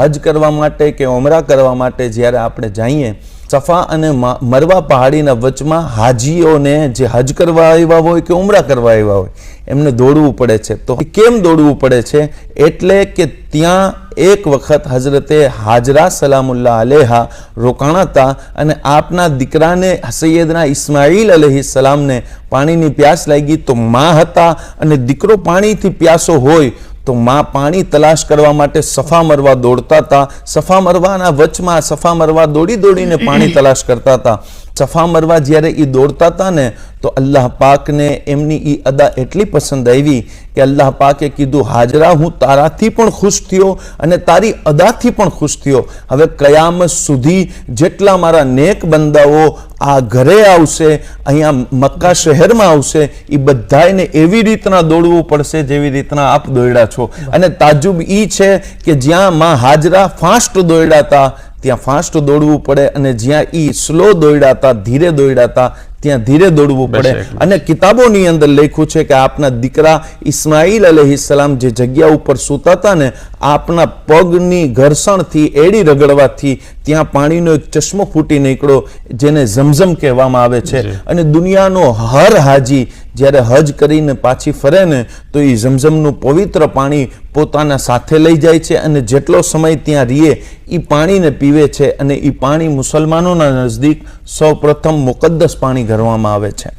હજ કરવા માટે કે ઉમરા કરવા માટે જ્યારે આપણે જઈએ, સફા અને મરવા પહાડીના વચમાં હાજીઓને જે હજ કરવા આવ્યા હોય કે ઉમરા કરવા આવ્યા હોય, એમને દોડવું પડે છે. તો કેમ દોડવું પડે છે? એટલે કે ત્યાં એક વખત હજરતે હાજરા સલામુલ્લાહ અલેહા રોકાણા હતા અને આપના દીકરાને સૈયદના ઇસ્માઇલ અલહી સલામને પાણીની પ્યાસ લાગી. તો માં હતા અને દીકરો પાણીથી પ્યાસો હોય તો માં પાણી તલાશ કરવા માટે સફા મરવા દોડતા હતા. સફા મરવાના વચમાં સફા મરવા દોડી દોડીને પાણી તલાશ કરતા હતા. સફા મરવા જ્યારે એ દોડતા હતા ને તો અલ્લાહ પાકને એમની એ અદા એટલી પસંદ આવી કે અલ્લાહ પાકે કીધું, હાજરા હું તારાથી પણ ખુશ થયો અને તારી અદાથી પણ ખુશ થયો. હવે કયામત સુધી જેટલા મારા નેક બંદાઓ આ ઘરે આવશે, અહીંયા મક્કા શહેરમાં આવશે એ બધાને એવી રીતના દોડવું પડશે જેવી રીતના આપ દોડ્યા છો. અને તાજુબ એ છે કે જ્યાં માં હાજરા ફાસ્ટ દોડ્યા હતા ત્યાં ફાસ્ટ દોડવું પડે અને જ્યાં એ સ્લો દોડ્યા હતા ધીરે દોડ્યા હતા ત્યાં ધીરે દોડવું પડે. અને કિતાબોની અંદર લખ્યું છે કે આપના દીકરા ઇસ્માઇલ અલહિસલામ જે જગ્યા ઉપર સૂતા હતા ને આપના પગની ઘર્ષણથી એડી રગડવાથી ત્યાં પાણીનો એક ચશ્મો ફૂટી નીકળો જેને ઝમઝમ કહેવામાં આવે છે. અને દુનિયાનો હર હાજી જ્યારે હજ કરીને પાછી ફરે ને તો એ ઝમઝમનું પવિત્ર પાણી પોતાના સાથે લઈ જાય છે અને જેટલો સમય ત્યાં રીએ એ પાણીને પીવે છે અને એ પાણી મુસલમાનોના નજદીક સૌ પ્રથમ મુકદ્દસ પાણી ગણવામાં આવે છે.